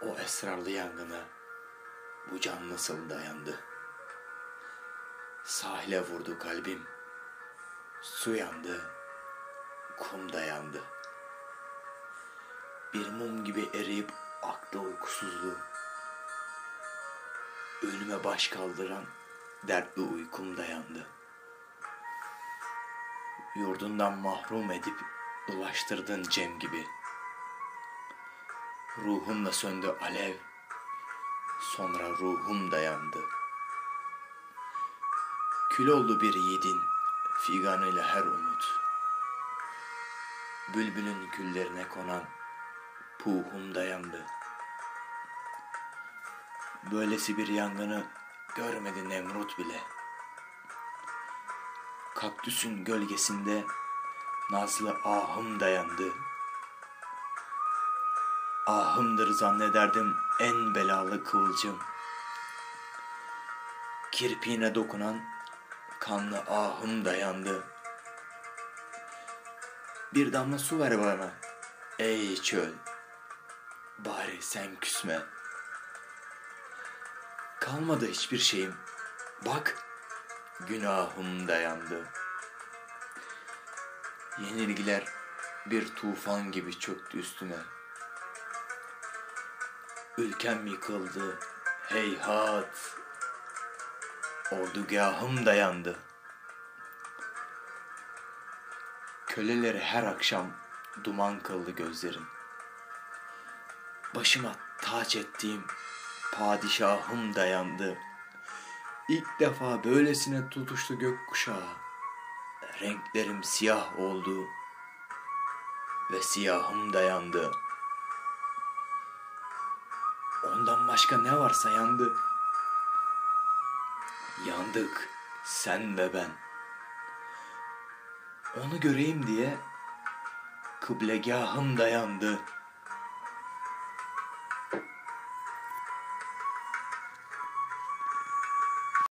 O esrarlı yangına bu can nasıl dayandı? Sahile vurdu kalbim. Su yandı, kum dayandı. Bir mum gibi eriyip aktı uykusuzluğu. Önüme baş kaldıran dertli uykum dayandı. Yurdundan mahrum edip ulaştırdın Cem gibi. Ruhumla söndü alev, sonra ruhum dayandı. Kül oldu bir yiğidin figanıyla her umut. Bülbülün küllerine konan puhum dayandı. Böylesi bir yangını görmedi Nemrut bile. Kaktüsün gölgesinde nazlı ahım dayandı. Ahımdır zannederdim en belalı kıvılcım. Kirpiğine dokunan kanlı ahım dayandı. Bir damla su ver bana ey çöl. Bari sen küsme. Kalmadı hiçbir şeyim. Bak günahım dayandı. Yenilgiler bir tufan gibi çöktü üstüme. Ülkem yıkıldı, heyhat. Ordugahım dayandı. Köleleri her akşam duman kıldı gözlerim. Başıma taç ettiğim padişahım dayandı. İlk defa böylesine tutuştu gökkuşağı. Renklerim siyah oldu ve siyahım dayandı. Ondan başka ne varsa yandı. Yandık sen ve ben. Onu göreyim diye kıblegahım dayandı.